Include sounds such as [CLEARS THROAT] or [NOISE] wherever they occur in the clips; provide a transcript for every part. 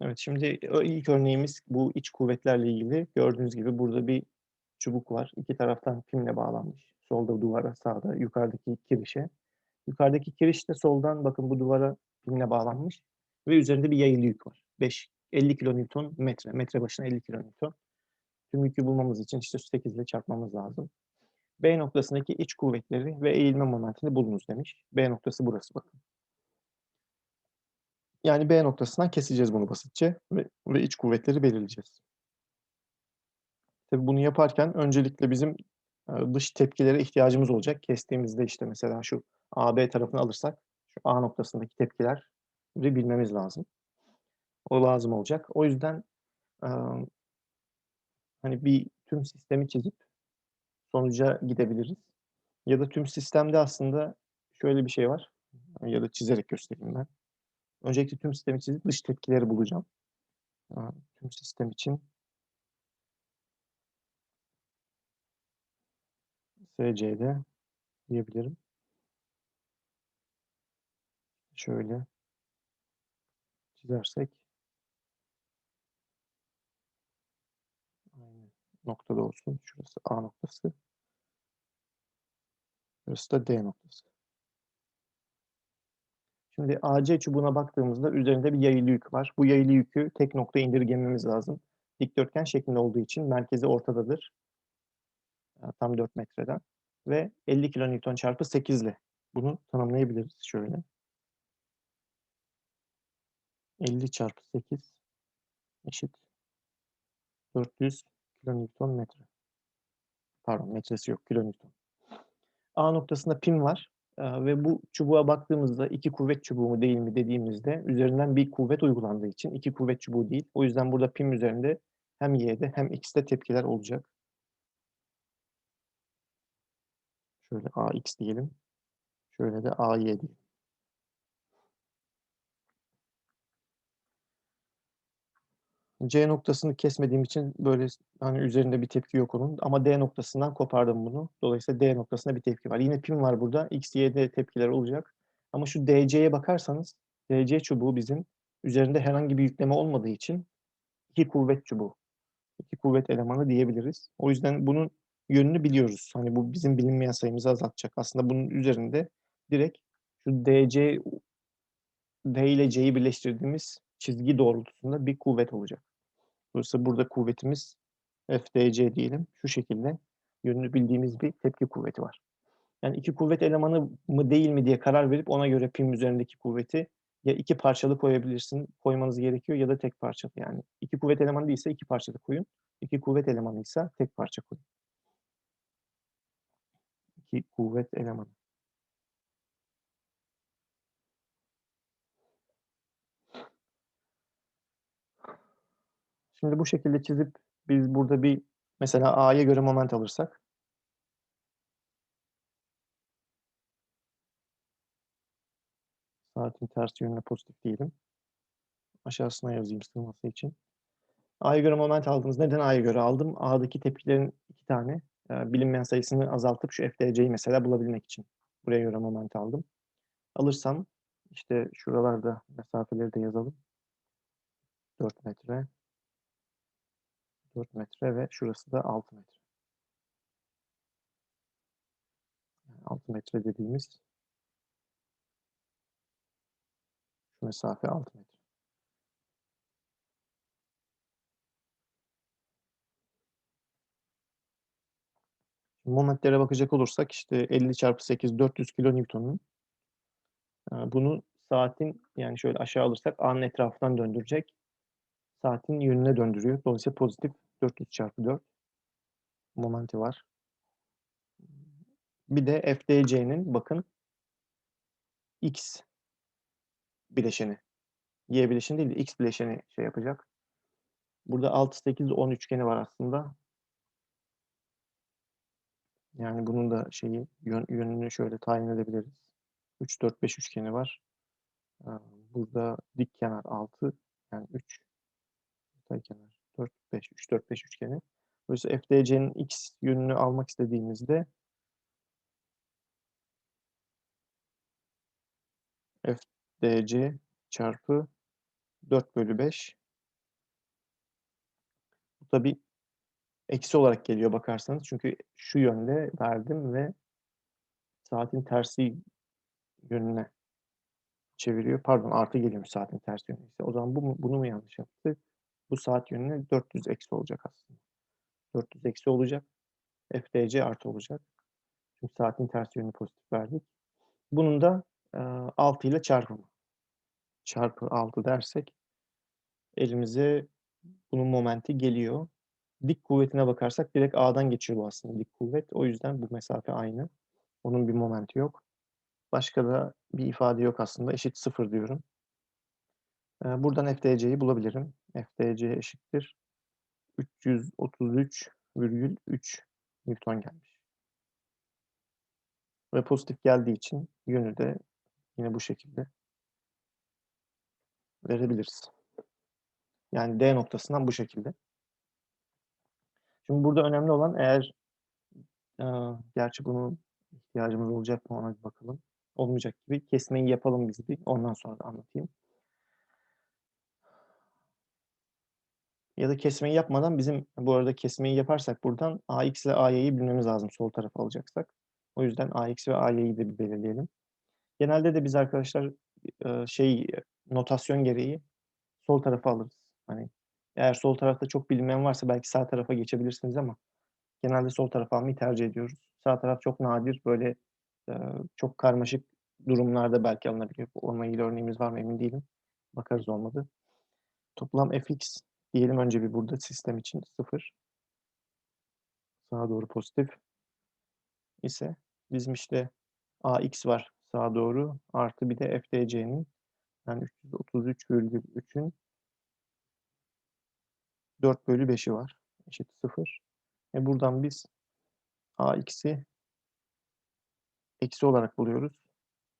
Evet, şimdi ilk örneğimiz bu iç kuvvetlerle ilgili. Gördüğünüz gibi burada bir çubuk var. 2 taraftan pimle bağlanmış. Solda duvara, sağda yukarıdaki kirişe. Yukarıdaki kiriş de soldan bakın bu duvara pimle bağlanmış ve üzerinde bir yayılı yük var. 5 50 kilonewton metre. Metre başına 50 kilonewton. Tüm yükü bulmamız için işte 8 ile çarpmamız lazım. B noktasındaki iç kuvvetleri ve eğilme momentini bulunuz demiş. B noktası burası bakın. Yani B noktasından keseceğiz bunu basitçe ve ve iç kuvvetleri belirleyeceğiz. Tabii bunu yaparken öncelikle bizim, eee, dış tepkilere ihtiyacımız olacak. Kestiğimizde, işte, mesela şu AB tarafını alırsak şu A noktasındaki tepkileri bilmemiz lazım. O lazım olacak. O yüzden, hani, bir tüm sistemi çizip sonuca gidebiliriz ya da tüm sistemde aslında şöyle bir şey var ya da çizerek göstereyim ben. Öncelikle tüm sistemi çizip dış tepkileri bulacağım. Tüm sistem için SCD diyebilirim. Şöyle çizersek aynı noktada olsun. Şurası A noktası. Burası da D noktası. Şimdi AC çubuğuna baktığımızda üzerinde bir yayılı yük var. Bu yayılı yükü tek noktaya indirgememiz lazım. Dikdörtgen şeklinde olduğu için merkezi ortadadır. Eee, tam 4 metreden ve 50 kilonewton çarpı 8'le bunu tanımlayabiliriz şöyle. 50 çarpı 8 eşit 400 kilonewton metre. Pardon, metresi yok, kilonewton. A noktasında pim var, ve bu çubuğa baktığımızda 2 kuvvet çubuğu mu değil mi dediğimizde üzerinden bir kuvvet uygulandığı için 2 kuvvet çubuğu değil. O yüzden burada pim üzerinde hem Y'de hem X'te tepkiler olacak. Şöyle AX diyelim. Şöyle de AY diyelim. C noktasını kesmediğim için böyle hani, üzerinde bir tepki yok onun ama D noktasından kopardım bunu. Dolayısıyla D noktasında bir tepki var. Yine pim var burada. X, Y'de tepkiler olacak ama şu DC'ye bakarsanız DC çubuğu bizim üzerinde herhangi bir yükleme olmadığı için 2 kuvvet çubuğu. 2 kuvvet elemanı diyebiliriz. O yüzden bunun yönünü biliyoruz. Hani, bu bizim bilinmeyen sayımızı azaltacak. Aslında bunun üzerinde direkt şu DC D ile C'yi birleştirdiğimiz çizgi doğrultusunda bir kuvvet olacak. Dolayısıyla burada kuvvetimiz FDC diyelim. Şu şekilde yönünü bildiğimiz bir tepki kuvveti var. Yani 2 kuvvet elemanı mı değil mi diye karar verip ona göre pim üzerindeki kuvveti ya 2 parçalı koyabilirsin, koymanız gerekiyor ya da tek parçalı yani. 2 kuvvet elemanı değilse 2 parçalı koyun. 2 kuvvet elemanıysa tek parça koyun. 2 kuvvet elemanı. Şimdi bu şekilde çizip biz burada bir mesela A'ya göre moment alırsak Saatin ters yönüne pozitif diyelim. Aşağısına yazayım sığması için. A'ya göre moment aldınız. Neden A'ya göre aldım? A'daki tepkilerin 2 tane, eee, bilinmeyen sayısını azaltıp şu FDC'yi mesela bulabilmek için buraya göre moment aldım. Alırsam, işte, şuralarda mesafeleri de yazalım. 4 metre 4 metre ve şurası da 6 metre. Yani 6 metre dediğimiz şu mesafe 6 metre. Momentlere bakacak olursak, işte, 50 çarpı 8 400 kilonewton'un eee, bunu saatin, yani, şöyle aşağı alırsak A'nın etrafından döndürecek. Saatin yönüne döndürüyor. Dolayısıyla pozitif 400 çarpı 4 momenti var. Bir de FDC'nin bakın X bileşeni. Y bileşeni değil de X bileşeni şey yapacak. Burada 6, 8, 10 üçgeni var aslında. Yani bunun da şeyi yön yönünü şöyle tayin edebiliriz. 3, 4, 5 üçgeni var. Eee, burada dikkenar 6 yani 3 yataykenar 4, 5, 3, 4, 5 üçgeni. Dolayısıyla FDC'nin X yönünü almak istediğimizde FDC çarpı 4/5 Bu tabii eksi olarak geliyor bakarsanız. Çünkü şu yönde verdim ve saatin tersi yönüne çeviriyor. Pardon, artı geliyormuş saatin ters yönüne ise. O zaman bu bunu mu yanlış yaptık? Bu saat yönüne 400 eksi olacak aslında. 400 eksi olacak. FTC artı olacak. Çünkü saatin ters yönünü pozitif verdik. Bunun da, eee, 6 ile çarpımı. Çarpı 6 dersek elimize bunun momenti geliyor. Dik kuvvetine bakarsak direkt A'dan geçiyor bu aslında dik kuvvet. O yüzden bu mesafe aynı. Onun bir momenti yok. Başka da bir ifade yok aslında. Eşit 0 diyorum. Buradan FTC'yi bulabilirim. FTC eşittir 333,3 Newton gelmiş. Ve pozitif geldiği için yönü de yine bu şekilde verebiliriz. Yani D noktasından bu şekilde. Şimdi burada önemli olan eğer eee, gerçi bunun ihtiyacımız olacak mı ona bir bakalım. Olmayacak gibi. Kesmeyi yapalım biz bir. Ondan sonra anlatayım. Ya da kesmeyi yapmadan bizim bu arada kesmeyi yaparsak buradan AX ile AY'yi bilmemiz lazım sol tarafa alacaksak. O yüzden AX ve AY'yi de bir belirleyelim. Genelde de biz arkadaşlar eee, şey notasyon gereği sol tarafa alırız. Hani eğer sol tarafta çok bilinmeyen varsa belki sağ tarafa geçebilirsiniz ama genelde sol tarafa almayı tercih ediyoruz. Sağ taraf çok nadir böyle eee, çok karmaşık durumlarda belki alınabiliyor. Onunla ilgili örneğimiz var mı emin değilim. Bakarız olmadı. Toplam fx diyelim önce bir burada sistem için 0. Sağa doğru pozitif ise bizim işte ax var sağa doğru artı bir de ftc'nin yani 333,3'ün 4 bölü 5'i var. Eşit 0. E buradan biz AX'i eksi olarak buluyoruz.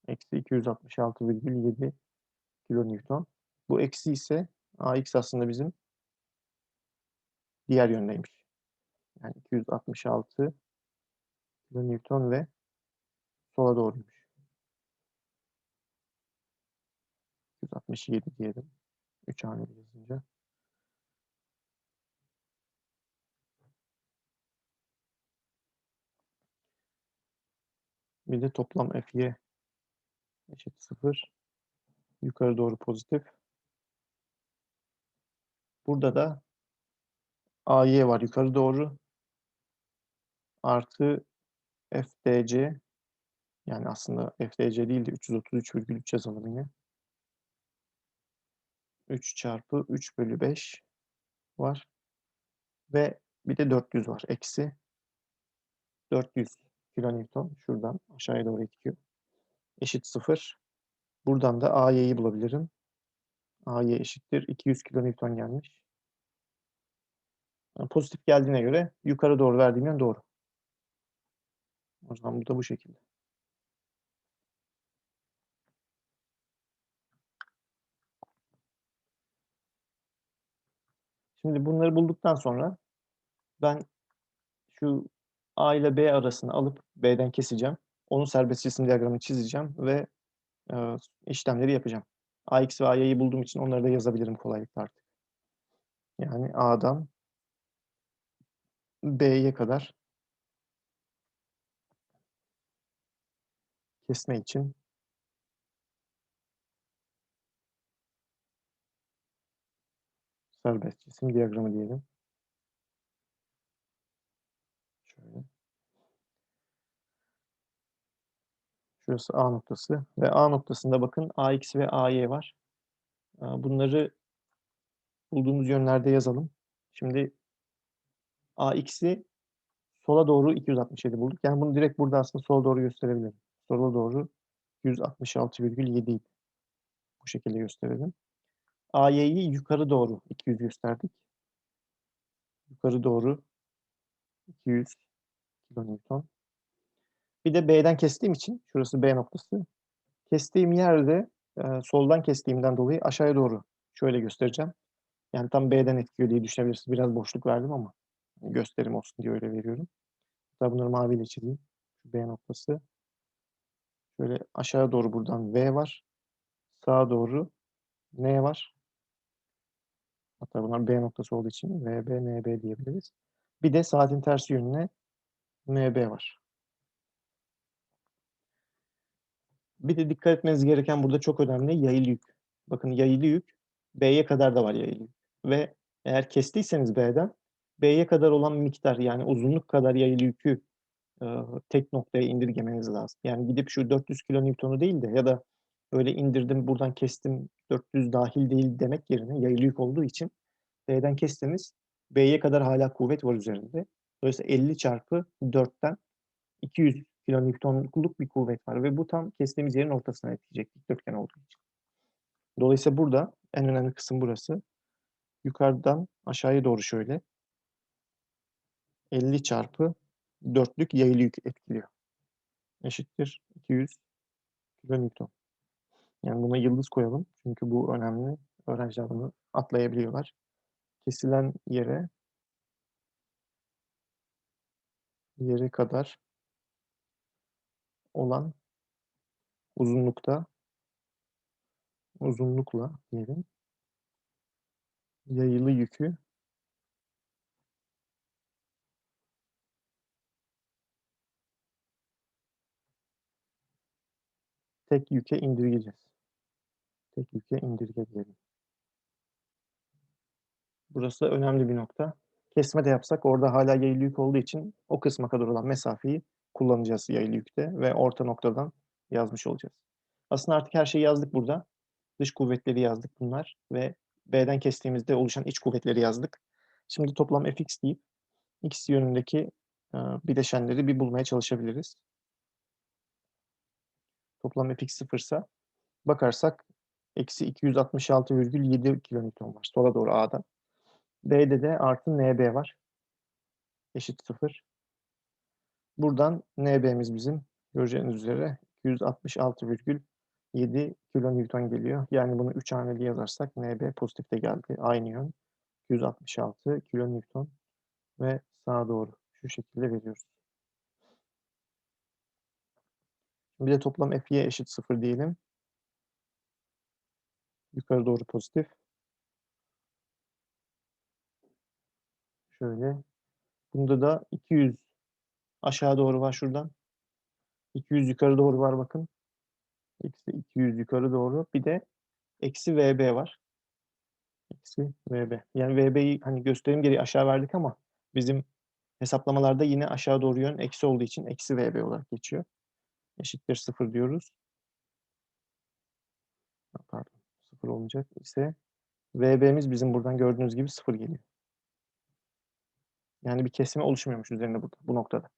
Eksi 266,7 kilonewton. Bu eksi ise AX aslında bizim diğer yöndeymiş. Yani 266 kilonewton ve sola doğruymuş. 267 diyelim. 3 haneli yazınca. Bir de toplam Fy eşit 0. Yukarı doğru pozitif. Burada da AY var yukarı doğru. Artı FDC yani aslında FDC değil de 333,3 yazalım yine. 3 çarpı 3 bölü 5 var. Ve bir de 400 var. Eksi 400 kilonewton şuradan aşağıya doğru itiyor. Eşit 0. Buradan da AY'yi bulabilirim. AY eşittir 200 kilonewton gelmiş. Pozitif geldiğine göre yukarı doğru verdiğim yön doğru. O zaman bu da bu şekilde. Şimdi bunları bulduktan sonra ben şu A ile B arasını alıp B'den keseceğim. Onun serbest cisim diyagramını çizeceğim ve e, işlemleri yapacağım. AX ve AY'yi bulduğum için onları da yazabilirim kolaylıkla artık. Yani A'dan B'ye kadar kesme için serbest cisim diyagramı diyelim. Şöyle. Şurası A noktası ve A noktasında bakın AX ve AY var. Bunları bulduğumuz yönlerde yazalım. Şimdi AX'i sola doğru 267 bulduk. Yani bunu direkt burada aslında sola doğru gösterebilirim. Sola doğru 166,7 idi. Bu şekilde gösterelim. AY'yi yukarı doğru 200 gösterdik. Yukarı doğru 200 kilonewton. Bir de B'den kestiğim için, şurası B noktası. Kestiğim yerde e, soldan kestiğimden dolayı aşağıya doğru şöyle göstereceğim. Yani tam B'den etkiliyor diye düşünebilirsiniz. Biraz boşluk verdim ama gösterim olsun diye öyle veriyorum. Hatta bunları maviyle çizeyim. Şu B noktası. Şöyle aşağı doğru buradan V var. Sağa doğru N var. Hatta. Bunlar B noktası olduğu için VB, NB diyebiliriz. Bir de saatin tersi yönüne MB var. Bir de dikkat etmeniz gereken burada çok önemli yayılı yük. Bakın yayılı yük B'ye kadar da var yayılı yük. Ve eğer kestiyseniz B'den B'ye kadar olan miktar yani uzunluk kadar yayılı yükü e, tek noktaya indirgemeniz lazım. Yani gidip şu 400 kilonewton'u değil de ya da böyle indirdim buradan kestim 400 dahil değil demek yerine yayılı yük olduğu için B'den kestiniz B'ye kadar hala kuvvet var üzerinde. Dolayısıyla 50 çarpı 4'ten 200 kilonewtonluk bir kuvvet var ve bu tam kestiğimiz yerin ortasına etkileyecek dikdörtgen olduğu için. Dolayısıyla burada en önemli kısım burası. Yukarıdan aşağıya doğru şöyle 50 çarpı 4'lük yayılı yük etkiliyor. Eşittir 200 kilonewton. Yani buna yıldız koyalım. Çünkü bu önemli. Öğrenciler bunu atlayabiliyorlar. Kesilen yere yere kadar olan uzunlukta uzunlukla diyelim yayılı yükü tek yüke indirgeyeceğiz. Tek yüke indirge diyelim. Burası önemli bir nokta. Kesme de yapsak orada hala yayılı yük olduğu için o kısma kadar olan mesafeyi kullanacağız yayılı yükte ve orta noktadan yazmış olacağız. Aslında artık her şeyi yazdık burada. Dış kuvvetleri yazdık bunlar ve B'den kestiğimizde oluşan iç kuvvetleri yazdık. Şimdi toplam Fx deyip x yönündeki bileşenleri bir bulmaya çalışabiliriz. Toplam Fx sıfırsa bakarsak eksi 266,7 kilonewton var sola doğru A'da. B'de de artı NB var. Eşit sıfır. Buradan NB'miz bizim göreceğiniz üzere 266,7 kilonewton geliyor. Yani bunu 3 haneli yazarsak NB pozitif de geldi. Aynı yön. 266 kilonewton ve sağa doğru şu şekilde veriyoruz. Bir de toplam F'ye eşit 0 diyelim. Yukarı doğru pozitif. Şöyle. Bunda da 200 aşağı doğru var şuradan. 200 yukarı doğru var bakın. Eksi 200 yukarı doğru. Bir de eksi VB var. Eksi VB. Yani VB'yi hani gösterim gereği aşağı verdik ama bizim hesaplamalarda yine aşağı doğru yön eksi olduğu için eksi VB olarak geçiyor. Eşittir 0 diyoruz. Pardon. 0 olmayacak ise VB'miz bizim buradan gördüğünüz gibi 0 geliyor. Yani bir kesme oluşmuyormuş üzerinde burada, bu noktada.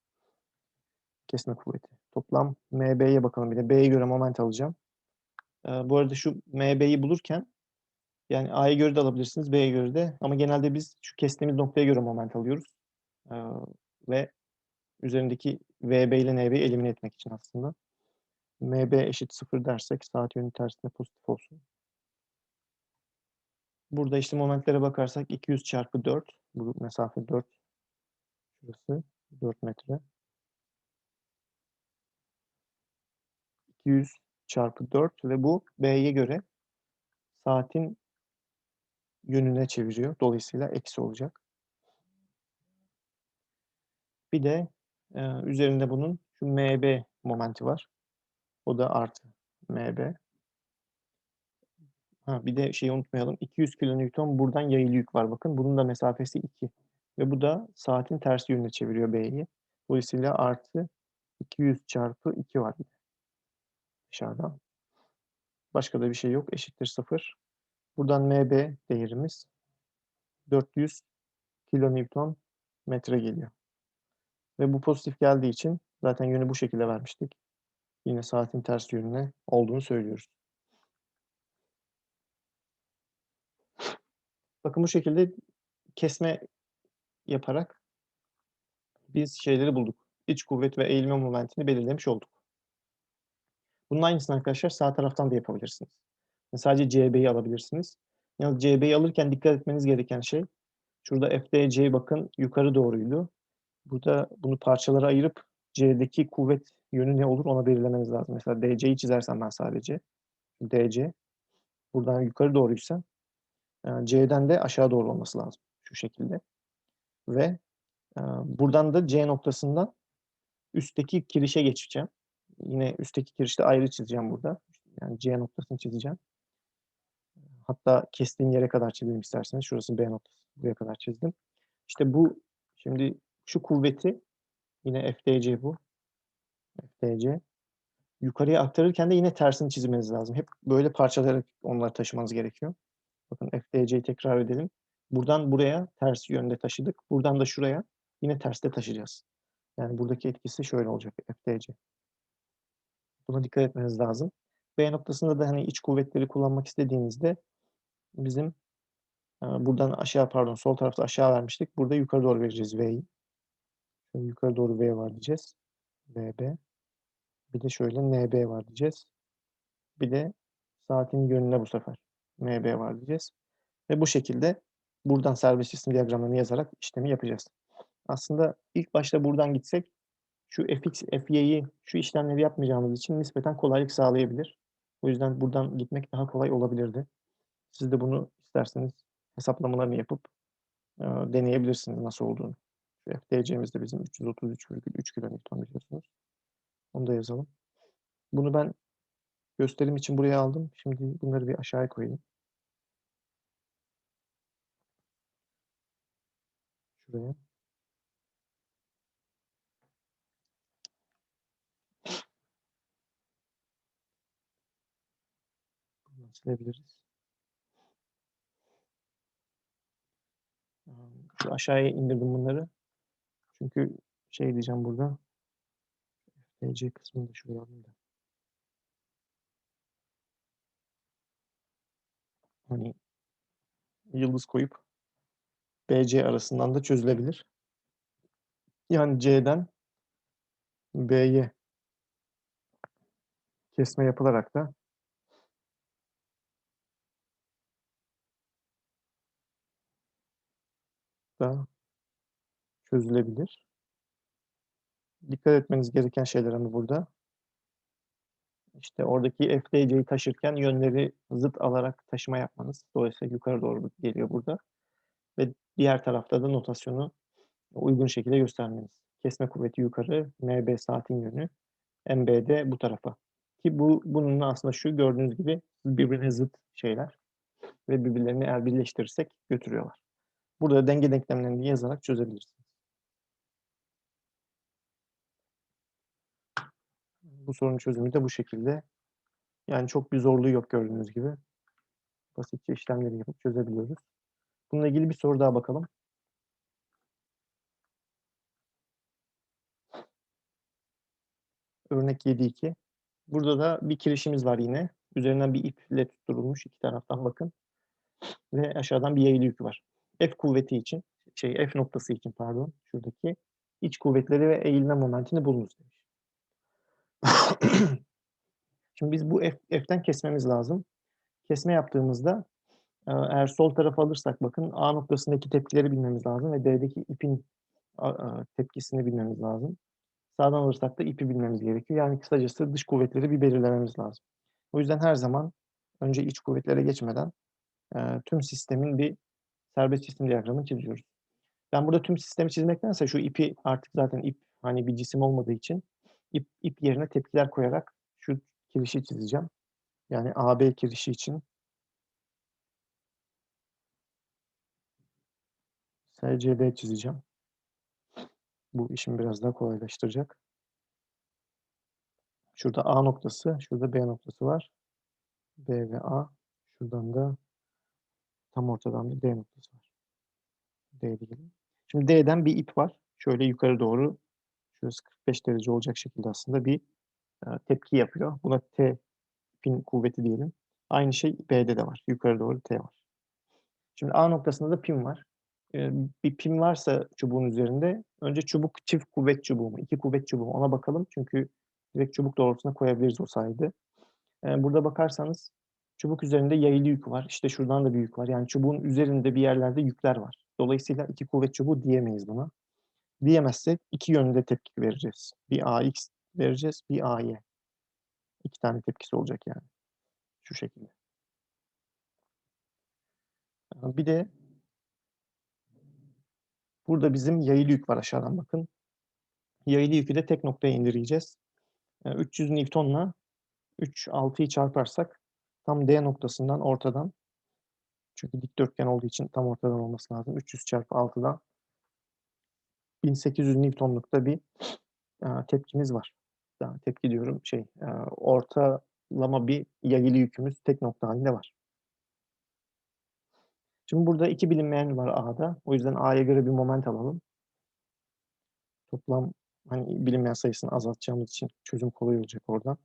Kesme kuvveti. Toplam MB'ye bakalım bir de. B'ye göre moment alacağım. Ee, bu arada şu MB'yi bulurken yani A'ya göre de alabilirsiniz, B'ye göre de. Ama genelde biz şu kestiğimiz noktaya göre moment alıyoruz. Ee, ve üzerindeki VB ile NB'yi elimine etmek için aslında. MB eşit 0 dersek saat yönü tersine pozitif olsun. Burada işte momentlere bakarsak 200 çarpı 4. Bu mesafe 4. Şurası 4 metre. 200 çarpı 4 ve bu B'ye göre saatin yönüne çeviriyor. Dolayısıyla eksi olacak. Bir de e, üzerinde bunun şu MB momenti var. O da artı MB. Ha, bir de şeyi unutmayalım. 200 kilonewton buradan yayılı yük var. Bakın bunun da mesafesi 2. Ve bu da saatin tersi yönüne çeviriyor B'yi. Dolayısıyla artı 200 çarpı 2 var. Dışarıdan. Başka da bir şey yok. Eşittir 0. Buradan MB değerimiz 400 kilonewton metre geliyor. Ve bu pozitif geldiği için zaten yönü bu şekilde vermiştik. Yine saatin ters yönüne olduğunu söylüyoruz. Bakın bu şekilde kesme yaparak biz şeyleri bulduk. İç kuvvet ve eğilme momentini belirlemiş olduk. Bunun aynısını arkadaşlar sağ taraftan da yapabilirsiniz. sadece CB'yi alabilirsiniz. Yalnız CB'yi alırken dikkat etmeniz gereken şey şurada FDC bakın yukarı doğruydu. Burada bunu parçalara ayırıp C'deki kuvvet yönü ne olur ona belirlemeniz lazım. Mesela DC'yi çizersem ben sadece DC buradan yukarı doğruysa Eee, C'den de aşağı doğru olması lazım. Şu şekilde. Ve, eee, buradan da C noktasından üstteki kirişe geçeceğim. Yine üstteki kirişi de ayrı çizeceğim burada. Yani C noktasını çizeceğim. Hatta kestiğim yere kadar çizeyim isterseniz. Şurası B noktası. Buraya kadar çizdim. İşte bu şimdi şu kuvveti yine FDC bu. FDC. Yukarıya aktarırken de yine tersini çizmeniz lazım. Hep böyle parçalayarak onları taşımanız gerekiyor. Bakın FDC'yi tekrar edelim. Buradan buraya ters yönde taşıdık. Buradan da şuraya yine terste taşıyacağız. Yani buradaki etkisi şöyle olacak FDC. Buna dikkat etmeniz lazım. B noktasında da hani iç kuvvetleri kullanmak istediğinizde bizim eee, buradan aşağı pardon sol tarafta aşağı vermiştik. Burada yukarı doğru vereceğiz V'yi. Şöyle yukarı doğru V var diyeceğiz. VB. Bir de şöyle NB var diyeceğiz. Bir de saatin yönüne bu sefer MB var diyeceğiz. Ve bu şekilde buradan serbest cisim diyagramlarını yazarak işlemi yapacağız. Aslında ilk başta buradan gitsek şu fx, fy'yi şu işlemleri yapmayacağımız için nispeten kolaylık sağlayabilir. O yüzden buradan gitmek daha kolay olabilirdi. Siz de bunu isterseniz hesaplamalarını yapıp eee, deneyebilirsiniz nasıl olduğunu. Şu FDC'miz de bizim 333,3 kilonewton biliyorsunuz. Onu da yazalım. Bunu ben gösterim için buraya aldım. Şimdi bunları bir aşağıya koyayım. Şuraya. Buradan silebiliriz. Şu aşağıya indirdim bunları. Çünkü şey diyeceğim burada. FC kısmını da şuraya alayım da. Hani yıldız koyup BC arasından da çözülebilir. Yani C'den B'ye kesme yapılarak da da çözülebilir. Dikkat etmeniz gereken şeyler ama burada. İşte oradaki FDC'yi taşırken yönleri zıt alarak taşıma yapmanız. Dolayısıyla yukarı doğru geliyor burada. Ve diğer tarafta da notasyonu uygun şekilde göstermeniz. Kesme kuvveti yukarı, MB saatin yönü, MB bu tarafa. Ki bu bunun aslında şu gördüğünüz gibi birbirine zıt şeyler ve birbirlerini eğer birleştirirsek götürüyorlar. Burada denge denklemlerini yazarak çözebilirsiniz. Bu sorunun çözümü de bu şekilde. Yani çok bir zorluğu yok gördüğünüz gibi. Basitçe işlemleri yapıp çözebiliyoruz. Bununla ilgili bir soru daha bakalım. Örnek 7.2. Burada da bir kirişimiz var yine. Üzerinden bir iple tutturulmuş iki taraftan bakın. Ve aşağıdan bir yayılı yük var. F kuvveti için, şey F noktası için pardon, şuradaki iç kuvvetleri ve eğilme momentini bulunuz demiş. [CLEARS THROAT] Şimdi biz bu F, F'ten kesmemiz lazım. Kesme yaptığımızda e, eğer sol tarafa alırsak bakın A noktasındaki tepkileri bilmemiz lazım ve D'deki ipin tepkisini bilmemiz lazım. Sağdan alırsak da ipi bilmemiz gerekiyor. Yani kısacası dış kuvvetleri bir belirlememiz lazım. O yüzden her zaman önce iç kuvvetlere geçmeden e, tüm sistemin bir serbest cisim diyagramını çiziyoruz. Ben burada tüm sistemi çizmektense şu ipi artık zaten ip hani bir cisim olmadığı için ip, ip yerine tepkiler koyarak şu kirişi çizeceğim. Yani AB kirişi için SCD çizeceğim. Bu işimi biraz daha kolaylaştıracak. Şurada A noktası, şurada B noktası var. B ve A. Şuradan da tam ortadan da D noktası var. D diyelim. Şimdi D'den bir ip var. Şöyle yukarı doğru şurası 45 derece olacak şekilde aslında bir tepki yapıyor. Buna T pin kuvveti diyelim. Aynı şey B'de de var. Yukarı doğru T var. Şimdi A noktasında da pin var. Bir pin varsa çubuğun üzerinde önce çubuk çift kuvvet çubuğu mu, iki kuvvet çubuğu mu ona bakalım. Çünkü direkt çubuk doğrultusuna koyabiliriz o sayede. Burada bakarsanız çubuk üzerinde yayılı yük var. İşte şuradan da bir yük var. Yani çubuğun üzerinde bir yerlerde yükler var. Dolayısıyla iki kuvvet çubuğu diyemeyiz buna. Diyemezsek iki yönde tepki vereceğiz. Bir AX vereceğiz, bir AY. İki tane tepkisi olacak yani. Şu şekilde. Eee, bir de burada bizim yayılı yük var aşağıdan bakın. Yayılı yükü de tek noktaya indirgeyeceğiz. Eee, 300 Newton'la 3, 6'yı çarparsak tam D noktasından ortadan çünkü dikdörtgen olduğu için tam ortadan olması lazım. 300 çarpı 6'dan 1800 Newton'luk da bir, eee, tepkimiz var. Ya, tepki diyorum, şey, eee, ortalama bir yayılı yükümüz tek nokta hâlinde var. Şimdi burada 2 bilinmeyen var A'da. O yüzden A'ya göre bir moment alalım. Toplam, hani, bilinmeyen sayısını azaltacağımız için çözüm kolay olacak oradan.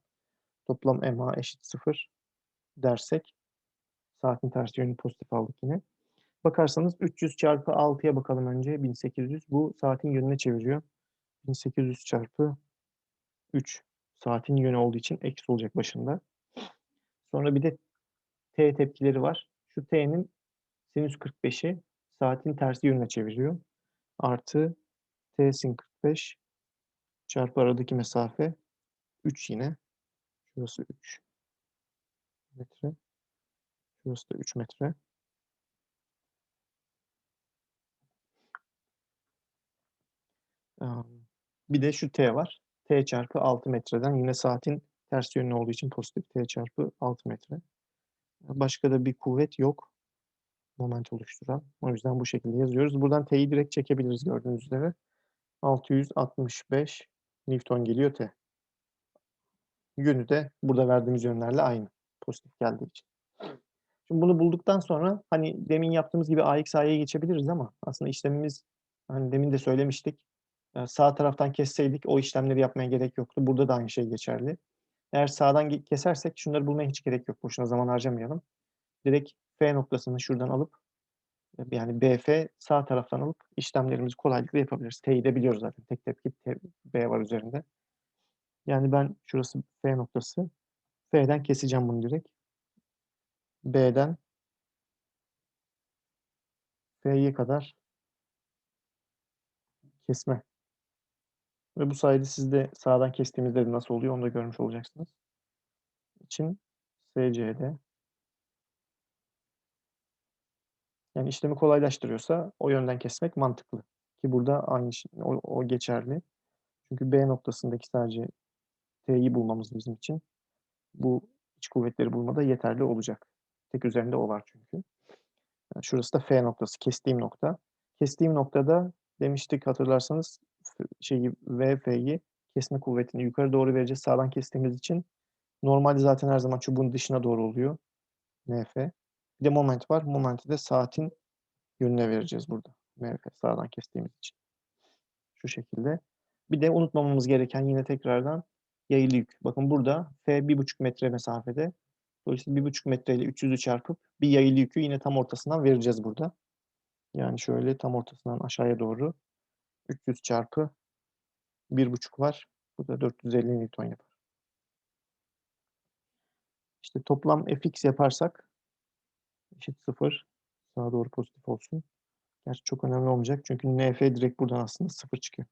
Toplam MA eşit 0 dersek saatin ters yönünü pozitif aldık yine. Bakarsanız 300 çarpı 6'ya bakalım önce 1800 bu saatin yönüne çeviriyor. 1800 çarpı 3 saatin yönü olduğu için eksi olacak başında. Sonra bir de T tepkileri var. Şu T'nin sinüs 45'i saatin tersi yönüne çeviriyor. Artı T sin 45 çarpı aradaki mesafe 3 yine. Şurası 3 metre. Şurası da 3 metre. Bir de şu T var. T çarpı 6 metreden yine saatin ters yönlü olduğu için pozitif T çarpı 6 metre. Başka da bir kuvvet yok moment oluşturan. O yüzden bu şekilde yazıyoruz. Buradan T'yi direkt çekebiliriz gördüğünüz üzere. 665 Newton geliyor T. Yönü de burada verdiğimiz yönlerle aynı. Pozitif geldiği için. Şimdi bunu bulduktan sonra, hani, demin yaptığımız gibi AX, AY'ye geçebiliriz ama aslında işlemimiz, hani, demin de söylemiştik, sağ taraftan kesseydik o işlemleri yapmaya gerek yoktu. Burada da aynı şey geçerli. Eğer sağdan kesersek şunları bulmaya hiç gerek yok. Boşuna zaman harcamayalım. Direkt F noktasını şuradan alıp, yani BF sağ taraftan alıp işlemlerimizi kolaylıkla yapabiliriz. T'yi de biliyoruz zaten. Tek tepki T B var üzerinde. Yani ben şurası F noktası. F'den keseceğim bunu direkt. B'den F'ye kadar kesme. Ve bu sayede siz de sağdan kestiğimizde de nasıl oluyor onu da görmüş olacaksınız. için SC'de Yani işlemi kolaylaştırıyorsa o yönden kesmek mantıklı. Ki burada aynı o o geçerli. Çünkü B noktasındaki sadece T'yi bulmamız bizim için bu iç kuvvetleri bulmada yeterli olacak. Tek üzerinde o var çünkü. Şurası da F noktası, kestiğim nokta. Kestiğim noktada demiştik hatırlarsanız şeyi VF'yi kesme kuvvetini yukarı doğru vereceğiz sağdan kestiğimiz için. Normalde zaten her zaman çubuğun dışına doğru oluyor NF. Bir de moment var. Moment'i de saatin yönüne vereceğiz burada. MF sağdan kestiğimiz için. Şu şekilde. Bir de unutmamamız gereken yine tekrardan yayılı yük. Bakın burada F 1,5 metre mesafede. Dolayısıyla 1,5 metre ile 300'ü çarpıp bir yayılı yükü yine tam ortasından vereceğiz burada. Yani şöyle tam ortasından aşağıya doğru 300 çarpı 1,5 var. Bu da 450 Newton yapar. İşte toplam Fx yaparsak eşit 0. Sağa doğru pozitif olsun. Gerçi çok önemli olmayacak çünkü NF direkt buradan aslında 0 çıkıyor.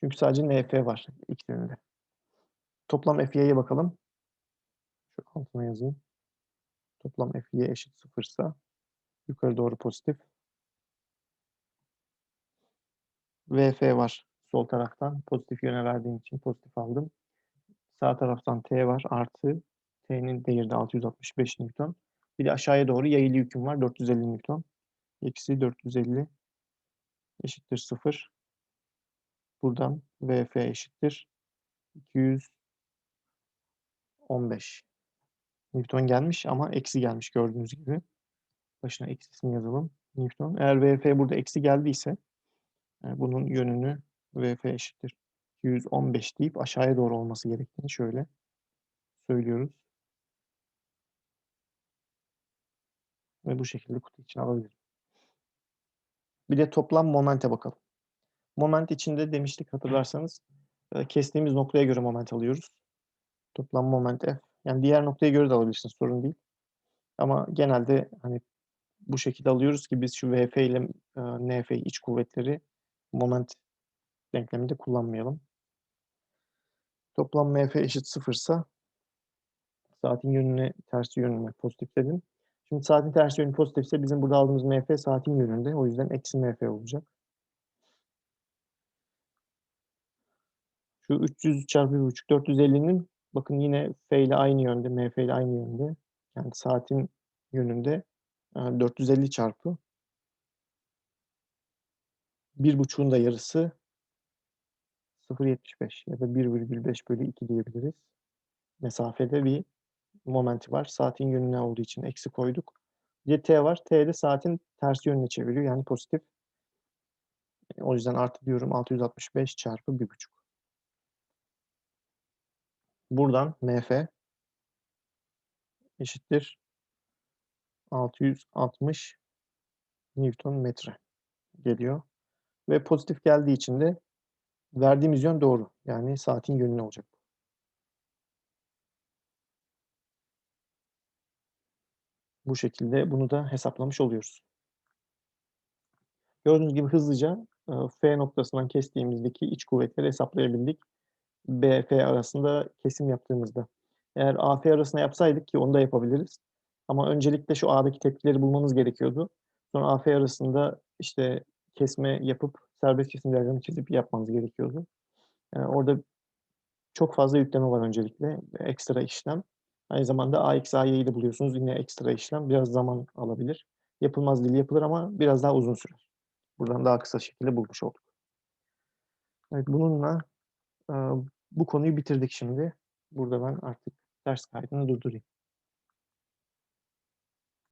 Çünkü sadece NF var ikisinin de. Toplam FY'ye bakalım. Şu altına yazayım. Toplam FY eşit 0 ise yukarı doğru pozitif. VF var sol taraftan. Pozitif yöne verdiğim için pozitif aldım. Sağ taraftan T var artı T'nin değeri de 665 Newton. Bir de aşağıya doğru yayılı yüküm var 450 Newton. Eksi 450 eşittir 0. Buradan VF eşittir 215 Newton gelmiş ama eksi gelmiş gördüğünüz gibi. Başına eksisini yazalım. Newton. Eğer VF burada eksi geldiyse bunun yönünü VF eşittir 215 deyip aşağıya doğru olması gerektiğini şöyle söylüyoruz. Ve bu şekilde kutu içine alabilirim. Bir de toplam momente bakalım. Moment içinde demiştik hatırlarsanız kestiğimiz noktaya göre moment alıyoruz. Toplam moment F. Yani diğer noktaya göre de alabilirsiniz sorun değil. Ama genelde hani bu şekilde alıyoruz ki biz şu VF ile NF iç kuvvetleri moment denkleminde kullanmayalım. Toplam MF eşit 0 ise Saatin yönüne tersi yönüne pozitifledim. Şimdi saatin tersi yönü pozitifse bizim burada aldığımız MF saatin yönünde. O yüzden eksi MF olacak. Şu 300 çarpı 1.5 450'nin bakın yine F ile aynı yönde, MF ile aynı yönde. Yani saatin yönünde e, 450 çarpı 1.5'un da yarısı 0.75 ya da 1,5 bölü 2 diyebiliriz. Mesafede bir momenti var. Saatin yönüne olduğu için eksi koyduk. Bir T var. T de saatin ters yönüne çeviriyor. Yani pozitif. O yüzden artı diyorum 665 çarpı 1.5. Buradan MF eşittir 660 Newton metre geliyor. Ve pozitif geldiği için de verdiğimiz yön doğru. Yani saatin yönüne olacak. Bu şekilde bunu da hesaplamış oluyoruz. Gördüğünüz gibi hızlıca e, F noktasından kestiğimizdeki iç kuvvetleri hesaplayabildik. B, F arasında kesim yaptığımızda. Eğer A, F arasında yapsaydık ki onu da yapabiliriz. Ama öncelikle şu A'daki tepkileri bulmanız gerekiyordu. Sonra A, F arasında işte kesme yapıp serbest kesim diyagramı çizip yapmanız gerekiyordu. Yani orada çok fazla yükleme var öncelikle. Ekstra işlem. Aynı zamanda AX, AY'yi de buluyorsunuz. Yine ekstra işlem. Biraz zaman alabilir. Yapılmaz değil yapılır ama biraz daha uzun sürer. Buradan daha kısa şekilde bulmuş olduk. Evet bununla bu konuyu bitirdik şimdi. Burada ben artık ders kaydını durdurayım.